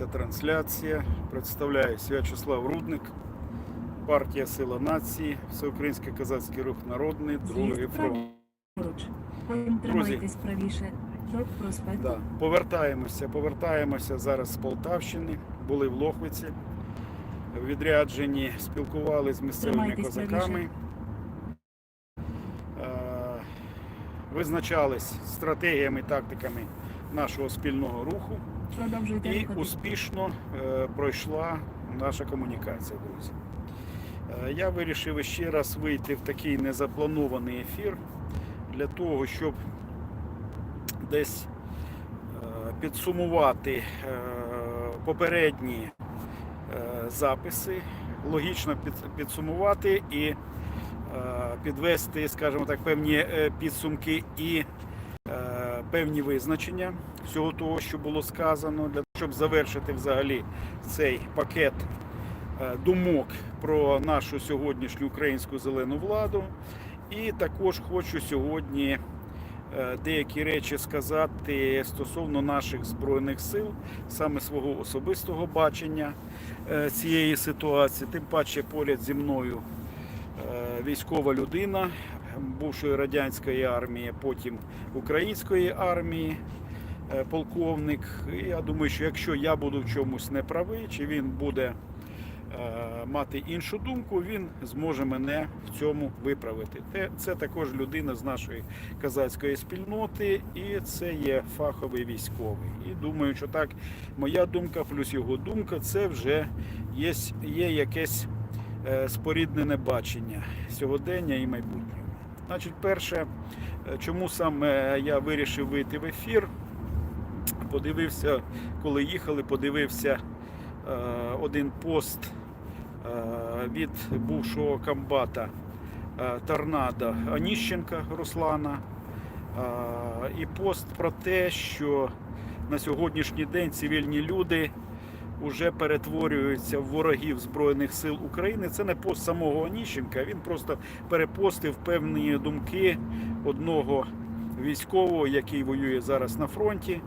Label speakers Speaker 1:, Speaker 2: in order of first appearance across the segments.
Speaker 1: Почалася трансляція. Представляю Свячеслав Рудник, партія Сила нації, Всеукраїнський козацький рух народний, другий фронт.
Speaker 2: проспекту.
Speaker 1: Да. Повертаємося, повертаємося зараз з Полтавщини, були в Лохвиці, в відрядженні спілкувалися з місцевими козаками. Е, Визначались стратегіями, тактиками нашого спільного руху. І успішно е, пройшла наша комунікація, друзі. Е, я вирішив ще раз вийти в такий незапланований ефір для того, щоб десь е, підсумувати попередні записи, логічно підсумувати і підвести, скажімо так, певні підсумки і певні визначення всього того, що було сказано, для того, щоб завершити взагалі цей пакет е, думок про нашу сьогоднішню українську зелену владу. І також хочу сьогодні е, деякі речі сказати стосовно наших збройних сил, саме свого особистого бачення е, цієї ситуації. Тим паче поряд зі мною військова людина бувшої радянської армії, потім української армії, е, полковник. Я думаю, що якщо я буду в чомусь неправий, чи він буде е, мати іншу думку, він зможе мене в цьому виправити. Це також людина з нашої казацької спільноти, і це є фаховий військовий. І думаю, що так, моя думка плюс його думка, це вже є, є якесь е, споріднене бачення сьогодення і майбутнього. Значить, перше, е, чому саме я вирішив вийти в ефір, подивився, коли їхали, подивився е, один пост е, від бувшого комбата е, Торнадо Аніщенка Руслана. Е, І пост про те, що на сьогоднішній день цивільні люди вже перетворюються в ворогів Збройних сил України. Це не пост самого Аніщенка, він просто перепостив певні думки одного військового, який воює зараз на фронті.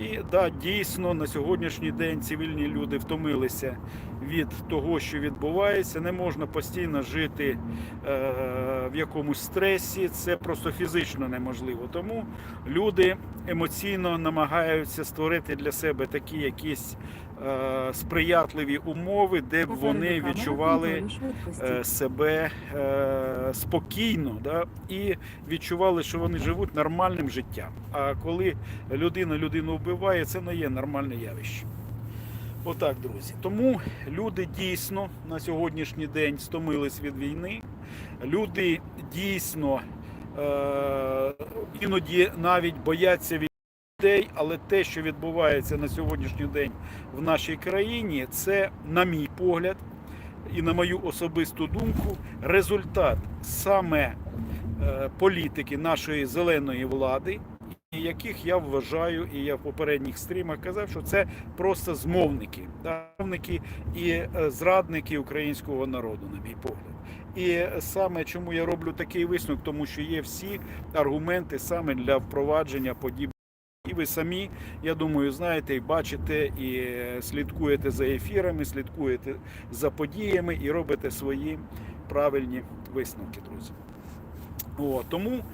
Speaker 1: І да, дійсно на сьогоднішній день цивільні люди втомилися від того, що відбувається. Не можна постійно жити е, в якомусь стресі. Це просто фізично неможливо. Тому люди емоційно намагаються створити для себе такі якісь сприятливі умови, де б вони відчували е, себе е, спокійно да, і відчували, що вони живуть нормальним життям. А коли людина людину вбиває, це не є нормальне явище. Отак, друзі. Тому люди дійсно на сьогоднішній день стомились від війни. Люди дійсно е, іноді навіть бояться від людей, але те, що відбувається на сьогоднішній день в нашій країні, це, на мій погляд, і на мою особисту думку, результат саме е, політики нашої зеленої влади, яких я вважаю, і я в попередніх стрімах казав, що це просто змовники, змовники і е, зрадники українського народу, на мій погляд. І саме чому я роблю такий висновок, тому що є всі аргументи саме для впровадження подібних. І ви самі, я думаю, знаєте і бачите, і е, слідкуєте за ефірами, слідкуєте за подіями і робите свої правильні висновки, друзі. О, тому,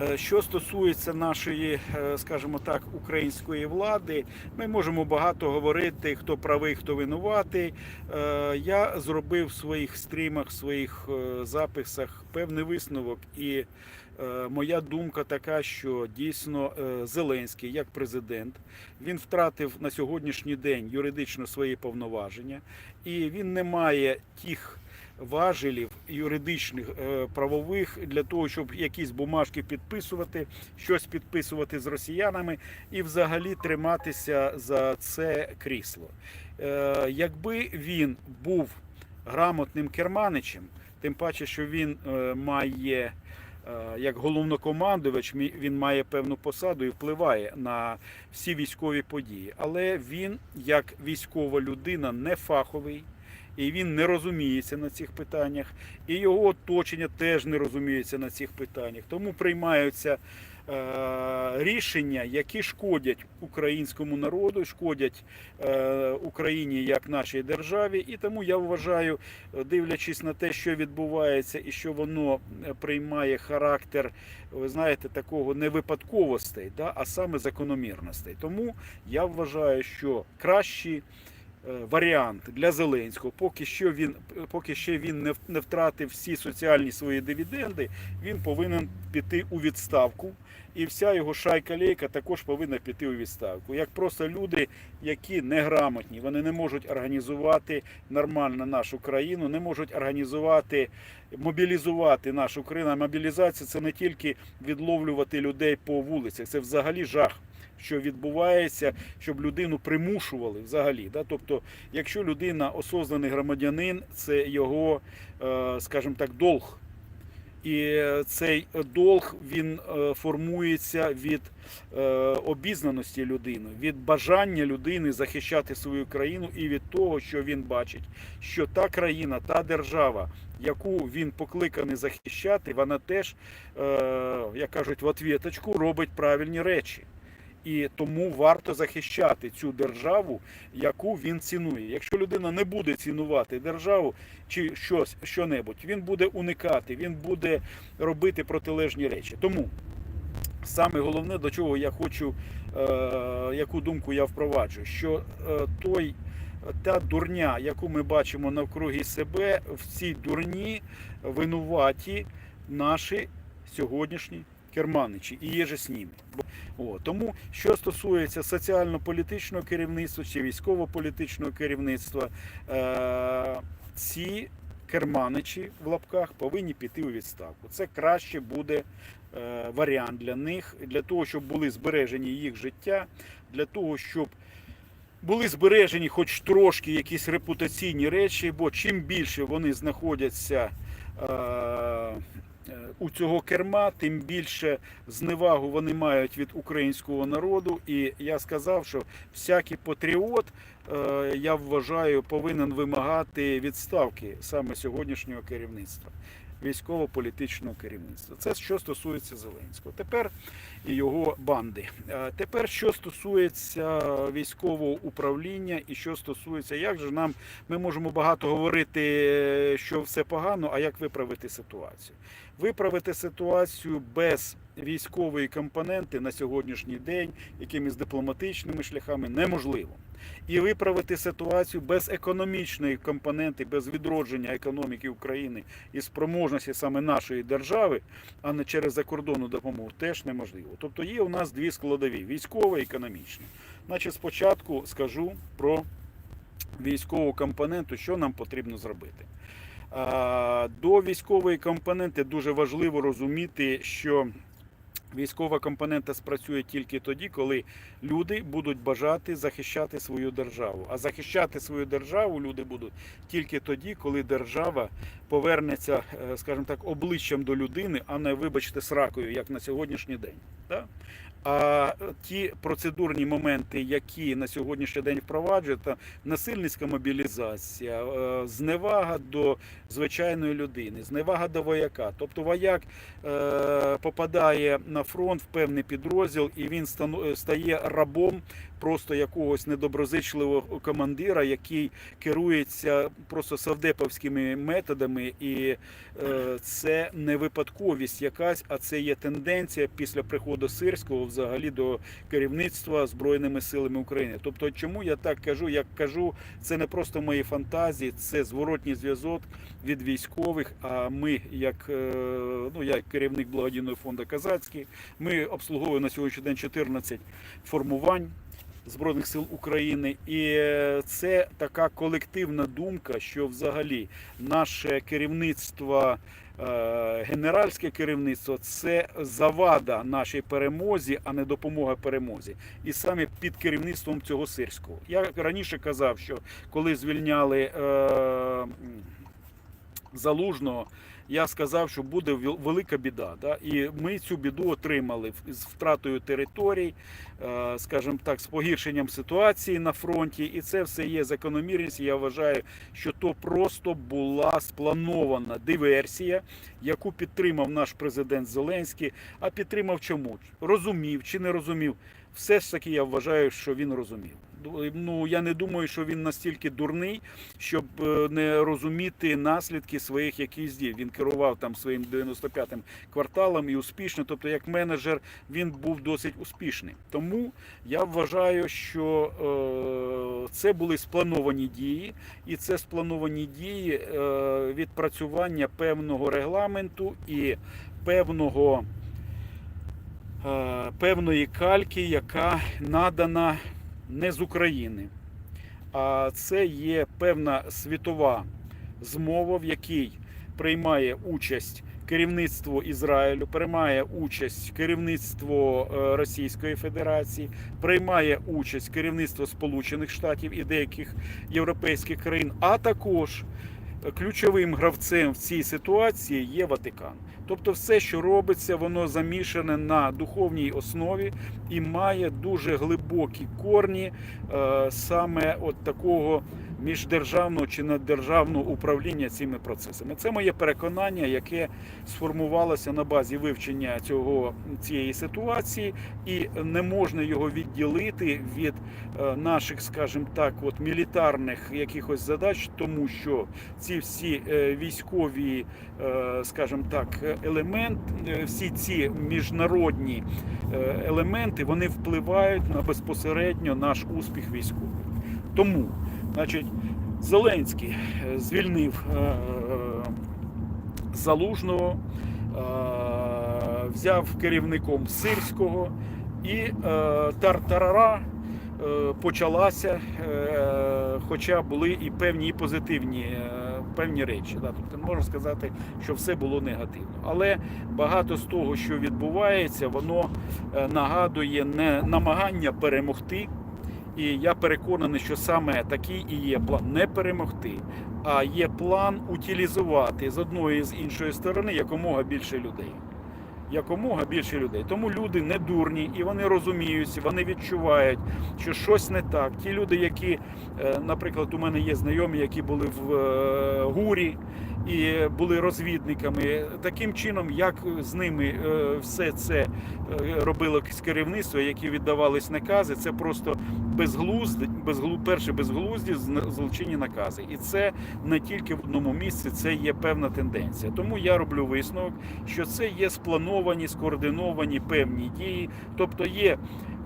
Speaker 1: е, що стосується нашої, е, скажімо так, української влади, ми можемо багато говорити, хто правий, хто винуватий. Я зробив в своїх стрімах, в своїх записах певний висновок і. Е, Моя думка така, що дійсно е, Зеленський, як президент, він втратив на сьогоднішній день юридично свої повноваження, і він не має тих важелів юридичних е, правових для того, щоб якісь бумажки підписувати, щось підписувати з росіянами і взагалі триматися за це крісло. Якби він був грамотним керманичем, тим паче, що він має як головнокомандувач, він має певну посаду і впливає на всі військові події. Але він, як військова людина, не фаховий. І він не розуміється на цих питаннях, і його оточення теж не розуміється на цих питаннях. Тому приймаються е, рішення, які шкодять українському народу, шкодять е, Україні як нашій державі. І тому я вважаю, е, дивлячись на те, що відбувається і що воно е, приймає характер, ви знаєте, такого не випадковостей, да, а саме закономірностей. Тому я вважаю, що кращі е, варіант для Зеленського, поки що він поки ще він не не втратив всі соціальні свої дивіденди, він повинен піти у відставку. І вся його шайка-лейка також повинна піти у відставку. Як просто люди, які неграмотні, вони не можуть організувати нормально нашу країну, не можуть організувати, мобілізувати нашу країну. А мобілізація це не тільки відловлювати людей по вулицях, це взагалі жах. Що відбувається, щоб людину примушували взагалі. Да? Тобто, якщо людина осознаний громадянин, це його, е, скажімо так, долг. І цей долг він е, формується від е, обізнаності людини, від бажання людини захищати свою країну і від того, що він бачить, що та країна, та держава, яку він покликаний захищати, вона теж, як кажуть, в отвіточку робить правильні речі. І тому варто захищати цю державу, яку він цінує. Якщо людина не буде цінувати державу чи щось, що-небудь, він буде уникати, він буде робити протилежні речі. Тому саме головне, до чого я хочу, е, яку думку я впроваджую, що е, той. Та дурня, яку ми бачимо навкруги себе, в цій дурні винуваті наші сьогоднішні керманичі і є же з ними. О, тому, що стосується соціально-політичного керівництва чи військово-політичного керівництва, е- ці керманичі в лапках повинні піти у відставку. Це краще буде е- варіант для них, для того, щоб були збережені їх життя, для того, щоб були збережені хоч трошки якісь репутаційні речі, бо чим більше вони знаходяться е, у цього керма, тим більше зневагу вони мають від українського народу. І я сказав, що всякий патріот, е, я вважаю, повинен вимагати відставки саме сьогоднішнього керівництва. Військово-політичного керівництва. Це що стосується Зеленського. Тепер і його банди. Е, Тепер, що стосується військового управління і що стосується, як же нам ми можемо багато говорити, що все погано, а як виправити ситуацію? Виправити ситуацію без військової компоненти на сьогоднішній день якимись дипломатичними шляхами неможливо. І виправити ситуацію без економічної компоненти, без відродження економіки України і спроможності саме нашої держави, а не через закордонну допомогу, теж неможливо. Тобто є у нас дві складові: військова і економічна. Значить, спочатку скажу про військову компоненту, що нам потрібно зробити. До військової компоненти дуже важливо розуміти, що військова компонента спрацює тільки тоді, коли люди будуть бажати захищати свою державу. А захищати свою державу люди будуть тільки тоді, коли держава повернеться, е, скажімо так, обличчям до людини, а не, вибачте, сракою, як на сьогоднішній день. Да? А ті процедурні моменти, які на сьогоднішній день впроваджують, насильницька мобілізація, е, зневага до звичайної людини, зневага до вояка. Тобто вояк е, попадає на фронт в певний підрозділ і він стає рабом просто якогось недоброзичливого командира, який керується просто савдеповськими методами, і е, це не випадковість якась, а це є тенденція після приходу сирського взагалі до керівництва збройними силами України. Тобто, чому я так кажу? Як кажу, це не просто мої фантазії, це зворотній зв'язок від військових. А ми, як е, ну я керівник благодійного фонду Казацький, ми обслуговуємо на сьогоднішній день 14 формувань. Збройних сил України, і це така колективна думка, що взагалі наше керівництво, е, генеральське керівництво це завада нашій перемозі, а не допомога перемозі. І саме під керівництвом цього сирського. Я раніше казав, що коли звільняли е, залужного. Я сказав, що буде велика біда. Да? І ми цю біду отримали з втратою територій, е, скажімо так, з погіршенням ситуації на фронті. І це все є закономірність. Я вважаю, що то просто була спланована диверсія, яку підтримав наш президент Зеленський. А підтримав чому? Розумів чи не розумів? Все ж таки я вважаю, що він розумів. Ну я не думаю, що він настільки дурний, щоб е, не розуміти наслідки своїх якихось дій. Він керував там своїм 95-м кварталом і успішно. Тобто, як менеджер, він був досить успішним. Тому я вважаю, що е, це були сплановані дії, і це сплановані дії е, відпрацювання певного регламенту і певного. е, Певної кальки, яка надана не з України, а це є певна світова змова, в якій приймає участь керівництво Ізраїлю, приймає участь керівництво е, Російської Федерації, приймає участь керівництво Сполучених Штатів і деяких європейських країн, а також ключовим гравцем в цій ситуації є Ватикан. Тобто, все, що робиться, воно замішане на духовній основі і має дуже глибокі корні е, саме от такого міждержавного чи наддержавного управління цими процесами. Це моє переконання, яке сформувалося на базі вивчення цього цієї ситуації, і не можна його відділити від е, наших, скажімо так, от мілітарних якихось задач, тому що ці всі е, військові, е, скажімо так, елемент, всі ці міжнародні елементи вони впливають на безпосередньо наш успіх військовий. Тому, значить, Зеленський е, звільнив е, Залужного, е, взяв керівником Сирського і тартарара почалася, хоча були і певні і позитивні певні речі. Тобто не можна сказати, що все було негативно. Але багато з того, що відбувається, воно нагадує не намагання перемогти. І я переконаний, що саме такий і є план не перемогти, а є план утилізувати з одної і з іншої сторони якомога більше людей. Якомога більше людей. Тому люди не дурні і вони розуміють, вони відчувають, що щось не так. Ті люди, які, е, наприклад, у мене є знайомі, які були в е, гурі і були розвідниками, таким чином, як з ними е, все це робило керівництво, які віддавались накази, це просто безглузді, безглу, перше безглузді злочинні накази. І це не тільки в одному місці, це є певна тенденція. Тому я роблю висновок, що це є сплановані, скоординовані певні дії, тобто є.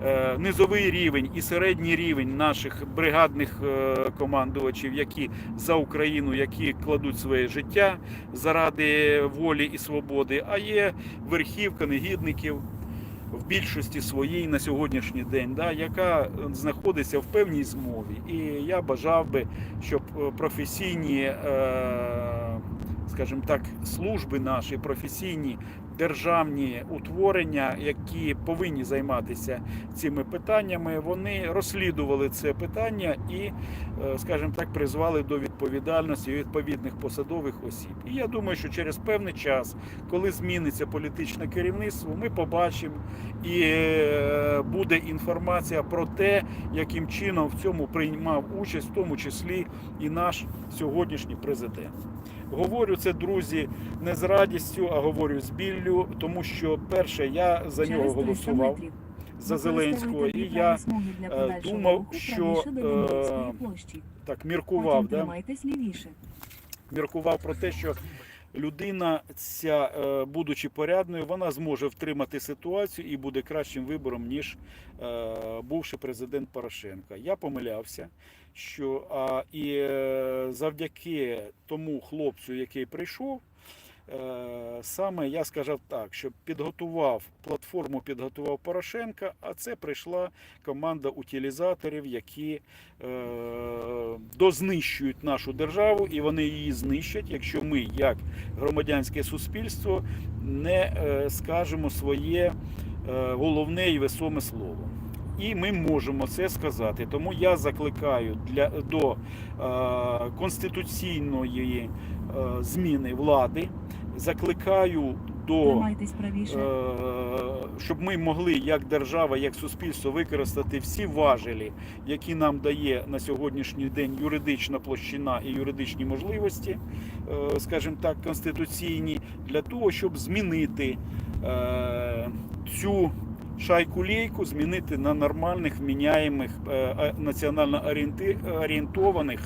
Speaker 1: е, Низовий рівень і середній рівень наших бригадних е, командувачів, які за Україну, які кладуть своє життя заради волі і свободи, а є верхівка негідників, в більшості своїй на сьогоднішній день, да, яка е, знаходиться в певній змові. І я бажав би, щоб е, професійні, е, скажімо так, служби наші, професійні державні утворення, які повинні займатися цими питаннями, вони розслідували це питання і, е, скажімо так, призвали до відповідальності відповідних посадових осіб. І я думаю, що через певний час, коли зміниться політичне керівництво, ми побачимо і е, буде інформація про те, яким чином в цьому приймав участь, в тому числі і наш сьогоднішній президент. Говорю це, друзі, не з радістю, а говорю з біллю, тому що перше я за нього голосував за Зеленського, і я е, думав, що, е, так міркував. Да? міркував про те, що людина, ця, е, будучи порядною, вона зможе втримати ситуацію і буде кращим вибором, ніж е, бувший президент Порошенка. Я помилявся, що а, і е, завдяки тому хлопцю, який прийшов. Е, Саме я сказав так, що підготував платформу, підготував Порошенка, а це прийшла команда утилізаторів, які е, дознищують нашу державу, і вони її знищать, якщо ми, як громадянське суспільство, не е, скажемо своє е, головне і весоме слово. І ми можемо це сказати. Тому я закликаю для, до е, конституційної е, зміни влади, закликаю до
Speaker 2: правіше.
Speaker 1: Е, щоб ми могли як держава, як суспільство використати всі важелі, які нам дає на сьогоднішній день юридична площина і юридичні можливості, е, скажімо так, конституційні, для того, щоб змінити е, цю шайку лейку, змінити на нормальних, вміняємих, е, національно орієнти- орієнтованих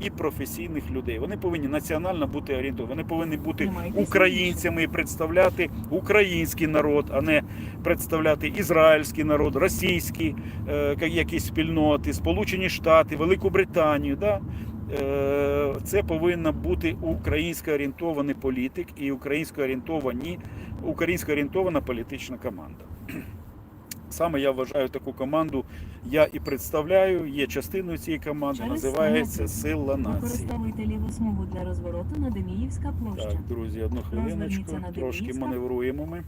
Speaker 1: і професійних людей. Вони повинні національно бути орієнтовані. Вони повинні бути українцями і представляти український народ, а не представляти ізраїльський народ, російські е, якісь спільноти, Сполучені Штати, Велику Британію. Да? Е, Це повинна бути українсько орієнтований політик і українсько орієнтовані українсько орієнтована політична команда. Саме я вважаю таку команду, я і представляю, є частиною цієї команди,
Speaker 2: Через
Speaker 1: називається Сила нації.
Speaker 2: Використовуйте ліву смугу для розвороту на Деміївська площа.
Speaker 1: Так, друзі, одну хвилиночку. Трошки маневруємо ми.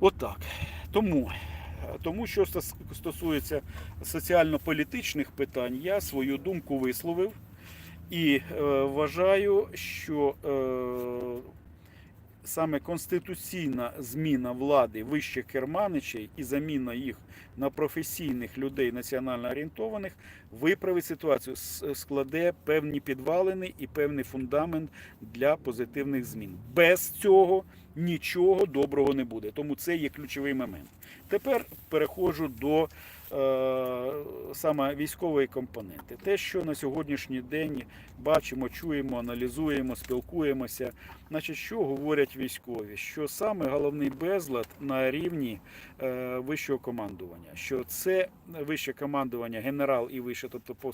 Speaker 1: Отак. Тому, тому що стосується соціально-політичних питань, я свою думку висловив і е, вважаю, що е, саме конституційна зміна влади вищих керманичей і заміна їх на професійних людей національно орієнтованих виправить ситуацію, складе певні підвалини і певний фундамент для позитивних змін. Без цього нічого доброго не буде. Тому це є ключовий момент. Тепер переходжу до саме військової компоненти. Те, що на сьогоднішній день бачимо, чуємо, аналізуємо, спілкуємося. Значить, що говорять військові? Що саме головний безлад на рівні е, вищого командування, що це вище командування, генерал і вище, тобто по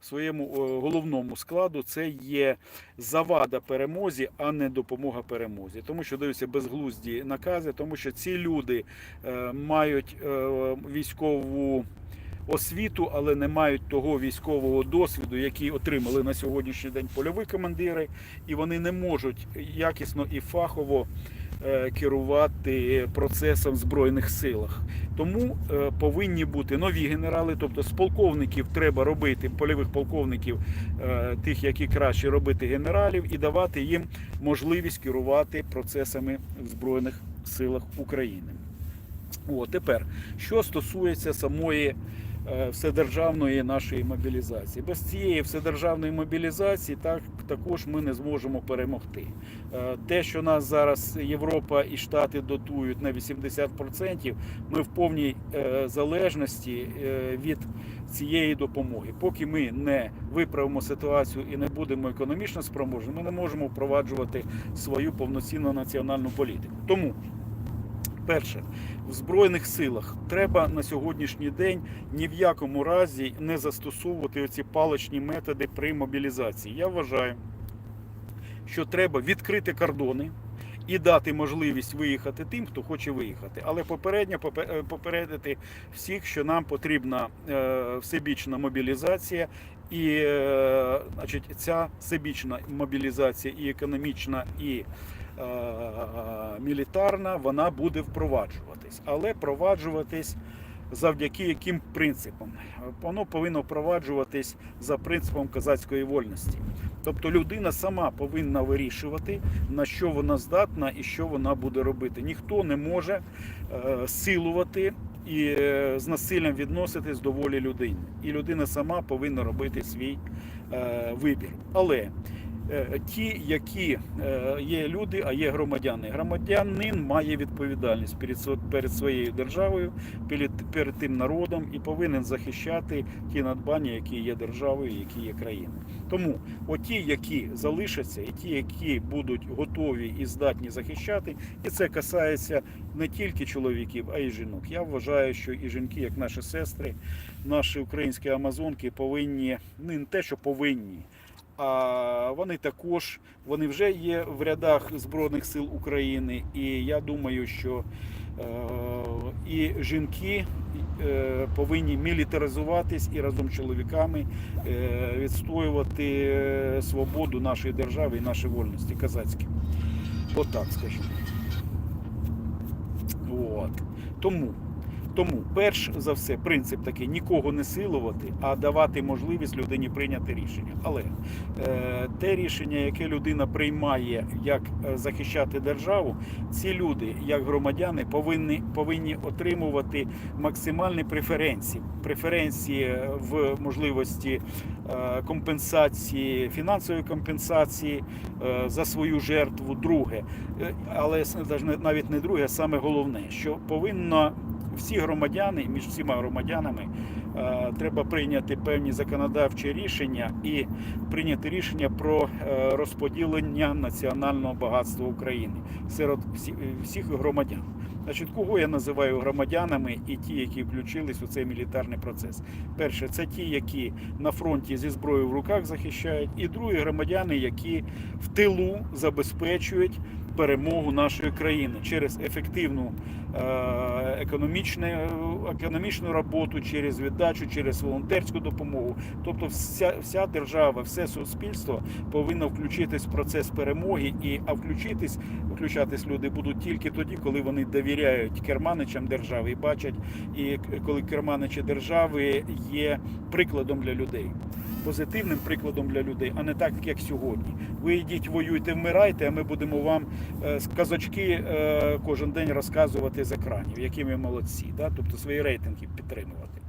Speaker 1: своєму е, головному складу, це є завада перемозі, а не допомога перемозі. Тому що даються безглузді накази, тому що ці люди е, мають е, військову. Освіту, але не мають того військового досвіду, який отримали на сьогоднішній день польові командири, і вони не можуть якісно і фахово е, керувати процесом в збройних силах. Тому е, повинні бути нові генерали, тобто з полковників треба робити польових полковників, е, тих, які краще робити генералів, і давати їм можливість керувати процесами в збройних силах України. О, тепер, що стосується самої е, вседержавної нашої мобілізації. Без цієї вседержавної мобілізації так, також ми не зможемо перемогти. Е, Те, що нас зараз Європа і Штати дотують на 80%, ми в повній е, залежності е, від цієї допомоги. Поки ми не виправимо ситуацію і не будемо економічно спроможні, ми не можемо впроваджувати свою повноцінну національну політику. Тому Перше, в Збройних силах треба на сьогоднішній день ні в якому разі не застосовувати оці паличні методи при мобілізації. Я вважаю, що треба відкрити кордони і дати можливість виїхати тим, хто хоче виїхати. Але попередньо е, попередити всіх, що нам потрібна е, всебічна мобілізація. І е, значить, ця всебічна мобілізація і економічна, і мілітарна, вона буде впроваджуватись. Але впроваджуватись завдяки яким принципам? Воно повинно впроваджуватись за принципом козацької вольності. Тобто людина сама повинна вирішувати, на що вона здатна і що вона буде робити. Ніхто не може е, силувати і е, з насиллям відноситись до волі людини. І людина сама повинна робити свій е, вибір. Але е, ті, які е, є люди, а є громадяни. Громадянин має відповідальність перед, сво- перед своєю державою, перед, перед тим народом і повинен захищати ті надбання, які є державою, які є країною. Тому оті, які залишаться, і ті, які будуть готові і здатні захищати, і це касається не тільки чоловіків, а й жінок. Я вважаю, що і жінки, як наші сестри, наші українські амазонки, повинні ну, не те, що повинні. А вони також вони вже є в рядах Збройних сил України, і я думаю, що е, і жінки е, повинні мілітаризуватись і разом з чоловіками е, відстоювати свободу нашої держави і наші вольності казацькі. Отак скажімо. От. Тому, Тому, перш за все, принцип такий нікого не силувати, а давати можливість людині прийняти рішення. Але е, те рішення, яке людина приймає, як е, захищати державу, ці люди, як громадяни, повинні, повинні отримувати максимальні преференції. Преференції в можливості е, компенсації, фінансової компенсації е, за свою жертву. Друге, Е, але навіть- не друге, а саме головне, що повинно всі громадяни між всіма громадянами е, треба прийняти певні законодавчі рішення і прийняти рішення про е, розподілення національного багатства України серед всі- всіх громадян. Значить, кого я називаю громадянами і ті, які включились у цей мілітарний процес? Перше, це ті, які на фронті зі зброєю в руках захищають, і другі громадяни, які в тилу забезпечують перемогу нашої країни через ефективну економічну, економічну роботу, через віддачу, через волонтерську допомогу. Тобто, вся, вся держава, все суспільство повинно включитись в процес перемоги, і а включитись, включатись люди будуть тільки тоді, коли вони довіряють керманичам держави і бачать, і коли керманичі держави є прикладом для людей. Позитивним прикладом для людей, а не так, як сьогодні. Ви йдіть, воюйте, вмирайте, а ми будемо вам е, казочки е, кожен день розказувати з екранів, які ми молодці, да? тобто свої рейтинги підтримувати.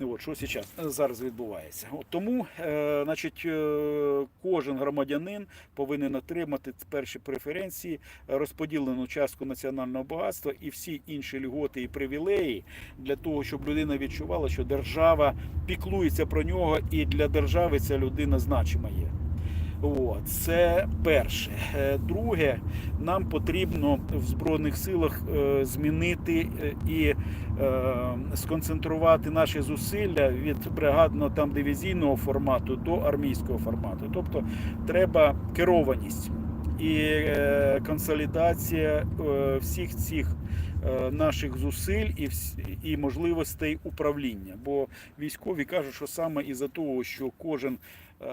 Speaker 1: Ну, От, що зараз, зараз відбувається. От, тому е, значить, е, кожен громадянин повинен отримати перші преференції, е, розподілену частку національного багатства і всі інші льготи і привілеї для того, щоб людина відчувала, що держава піклується про нього, і для держави ця людина значима є. От, це перше. Е, Друге, нам потрібно в Збройних силах е, змінити е, і сконцентрувати наші зусилля від бригадного там дивізійного формату до армійського формату. Тобто треба керованість і консолідація всіх цих наших зусиль і, і можливостей управління. Бо військові кажуть, що саме із-за того, що кожен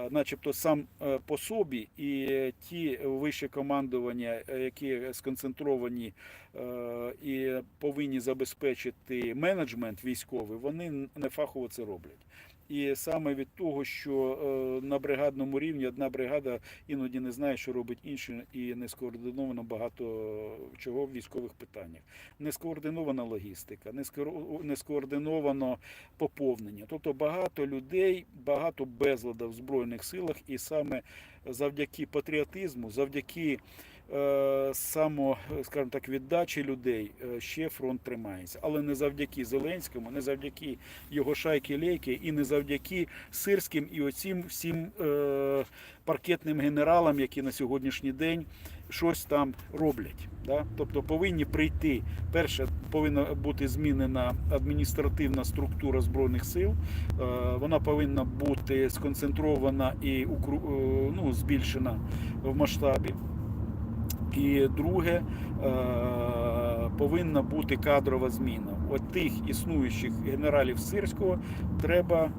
Speaker 1: начебто сам е, по собі, і е, ті вище командування, е, які сконцентровані е, і повинні забезпечити менеджмент військовий, вони не фахово це роблять. І саме від того, що е, на бригадному рівні одна бригада іноді не знає, що робить інші, і не скоординовано багато чого в військових питаннях. Не скоординована логістика, не скоординовано поповнення. Тобто багато людей, багато безлада в збройних силах, і саме завдяки патріотизму, завдяки само, скажімо так, віддачі людей е, ще фронт тримається. Але не завдяки Зеленському, не завдяки його шайки лейки і не завдяки сирським і оцім всім е, паркетним генералам, які на сьогоднішній день щось там роблять. Да? Тобто повинні прийти. Перше, повинна бути змінена адміністративна структура збройних сил. Е, Вона повинна бути сконцентрована і е, ну, збільшена в масштабі. І друге, е, повинна бути кадрова зміна. От тих існуючих генералів Сирського треба е,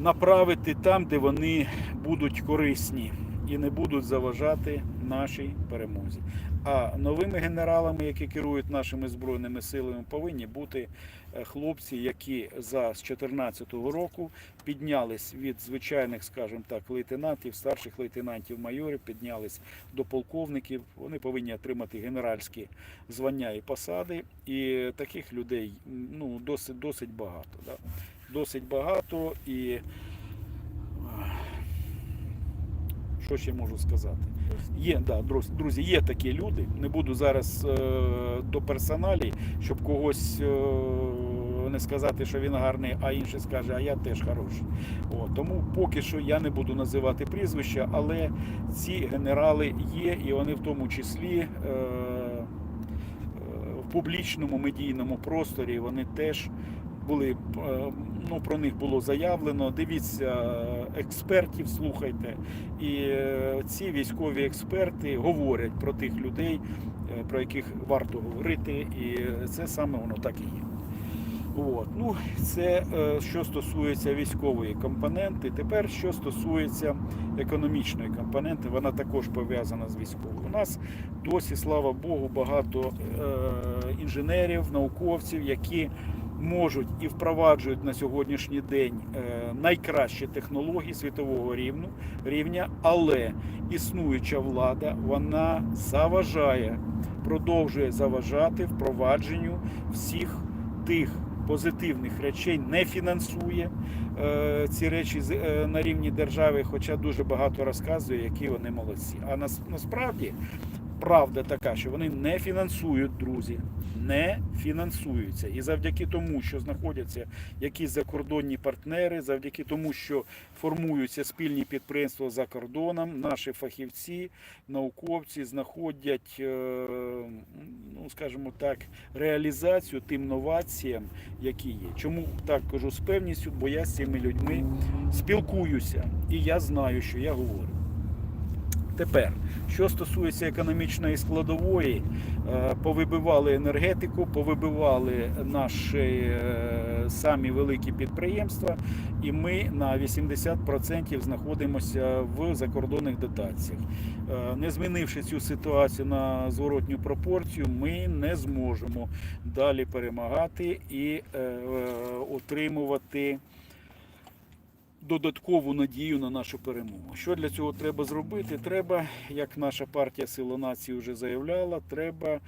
Speaker 1: направити там, де вони будуть корисні і не будуть заважати нашій перемозі. А новими генералами, які керують нашими збройними силами, повинні бути е, хлопці, які за з 2014 року піднялись від звичайних, скажімо так, лейтенантів, старших лейтенантів, майорів, піднялись до полковників. Вони повинні отримати генеральські звання і посади. І таких людей ну, досить, досить багато. Да? Досить багато і а, що ще можу сказати? Є, да, друзі, є такі люди. Не буду зараз е, до персоналі, щоб когось е, не сказати, що він гарний, а інший скаже, а я теж хороший. О, тому поки що я не буду називати прізвища, але ці генерали є, і вони в тому числі е, е, в публічному медійному просторі вони теж були, е, ну, про них було заявлено. Дивіться експертів, слухайте. І е, ці військові експерти говорять про тих людей, е, про яких варто говорити, і це саме воно так і є. От. Ну, це що стосується військової компоненти. Тепер що стосується економічної компоненти, вона також пов'язана з військовою. У нас досі, слава Богу, багато інженерів, науковців, які можуть і впроваджують на сьогоднішній день е, найкращі технології світового рівня, рівня, але існуюча влада вона заважає, продовжує заважати впровадженню всіх тих позитивних речей, не фінансує е, ці речі е, на рівні держави, хоча дуже багато розказує, які вони молодці. А нас, насправді правда така, що вони не фінансують, друзі, не фінансуються. І завдяки тому, що знаходяться якісь закордонні партнери, завдяки тому, що формуються спільні підприємства за кордоном, наші фахівці, науковці знаходять, е, ну скажімо так, реалізацію тим новаціям, які є. Чому так кажу з певністю? Бо я з цими людьми спілкуюся і я знаю, що я говорю. Тепер, що стосується економічної складової, е, повибивали енергетику, повибивали наші е, самі великі підприємства, і ми на 80% знаходимося в закордонних дотаціях. Е, Не змінивши цю ситуацію на зворотню пропорцію, ми не зможемо далі перемагати і отримувати додаткову надію на нашу перемогу. Що для цього треба зробити? Треба, як наша партія Сила нації вже заявляла, треба е,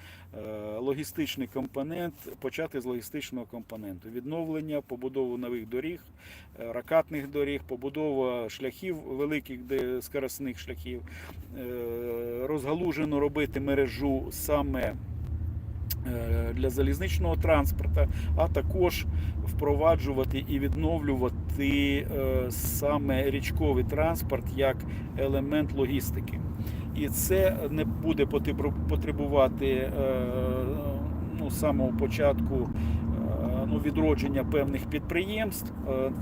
Speaker 1: логістичний компонент почати з логістичного компоненту. Відновлення, побудову нових доріг, е, ракатних доріг, побудова шляхів великих скоростних шляхів, е, розгалужено робити мережу саме для залізничного транспорту, а також впроваджувати і відновлювати е, саме річковий транспорт як елемент логістики. І це не буде потребувати е, ну, самого початку е, ну, відродження певних підприємств.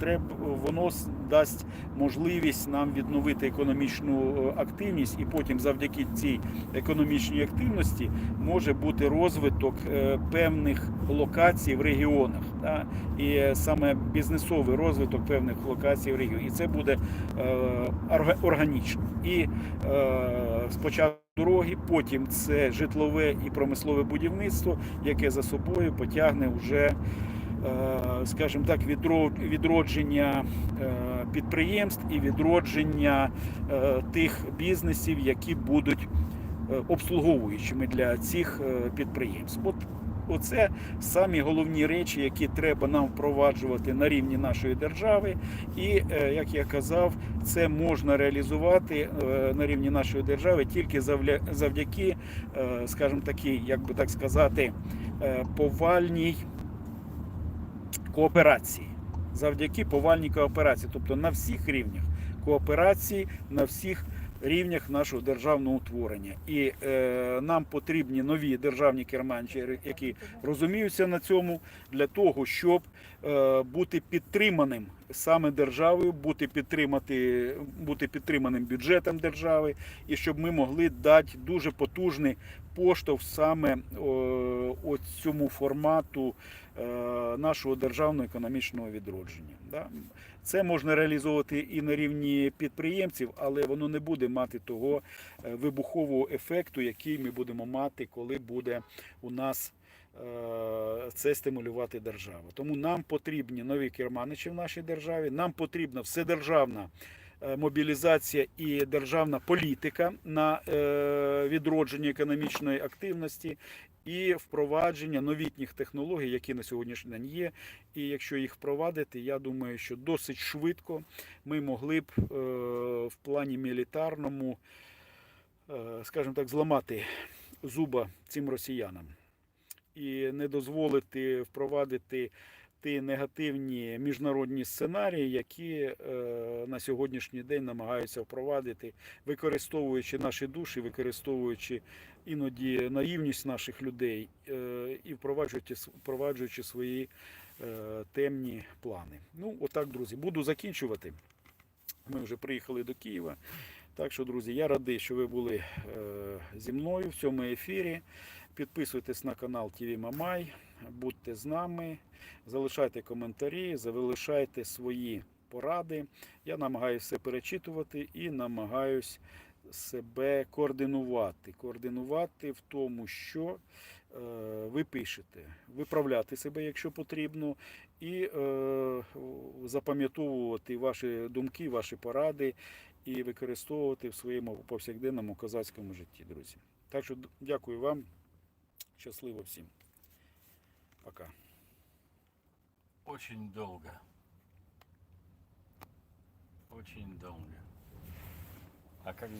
Speaker 1: Е, воно дасть можливість нам відновити економічну е, активність, і потім завдяки цій економічній активності може бути розвиток е, певних локацій в регіонах. І саме бізнесовий розвиток певних локацій в регіоні. І це буде органічно. І спочатку дороги, потім це житлове і промислове будівництво, яке за собою потягне вже. Е, Скажімо так, відро- відродження е, підприємств і відродження е, тих бізнесів, які будуть обслуговуючими для цих підприємств. От Оце самі головні речі, які треба нам впроваджувати на рівні нашої держави. І, як я казав, це можна реалізувати на рівні нашої держави тільки завдяки, скажімо такій, як би так сказати, повальній кооперації. Завдяки повальній кооперації, тобто на всіх рівнях кооперації, на всіх рівнях нашого державного утворення. І е, нам потрібні нові державні керманчі, які розуміються на цьому, для того, щоб е, бути підтриманим саме державою, бути підтримати, бути підтриманим бюджетом держави, і щоб ми могли дати дуже потужний поштовх саме о, о цьому формату нашого державного економічного відродження. Це можна реалізовувати і на рівні підприємців, але воно не буде мати того е, вибухового ефекту, який ми будемо мати, коли буде у нас е, це стимулювати держава. Тому нам потрібні нові керманичі в нашій державі, нам потрібна вседержавна е, мобілізація і державна політика на е, відродження економічної активності і впровадження новітніх технологій, які на сьогоднішній день є. І якщо їх впровадити, я думаю, що досить швидко ми могли б е, в плані мілітарному, е, скажімо так, зламати зуба цим росіянам і не дозволити впровадити ті негативні міжнародні сценарії, які е, на сьогоднішній день намагаються впровадити, використовуючи наші душі, використовуючи іноді наївність наших людей е, і впроваджуючи, впроваджуючи свої е, темні плани. Ну, отак, друзі, буду закінчувати. Ми вже приїхали до Києва. Так що, друзі, я радий, що ви були зі мною в цьому ефірі. Підписуйтесь на канал ТВ Мамай. Будьте з нами, залишайте коментарі, залишайте свої поради. Я намагаюся все перечитувати і намагаюсь себе координувати. Координувати в тому, що е, ви пишете, виправляти себе, якщо потрібно, і е, запам'ятовувати ваші думки, ваші поради і використовувати в своєму повсякденному козацькому житті, друзі. Так що дякую вам. Щасливо всім. Пока.
Speaker 3: Очень долго. Очень долго. А как здесь?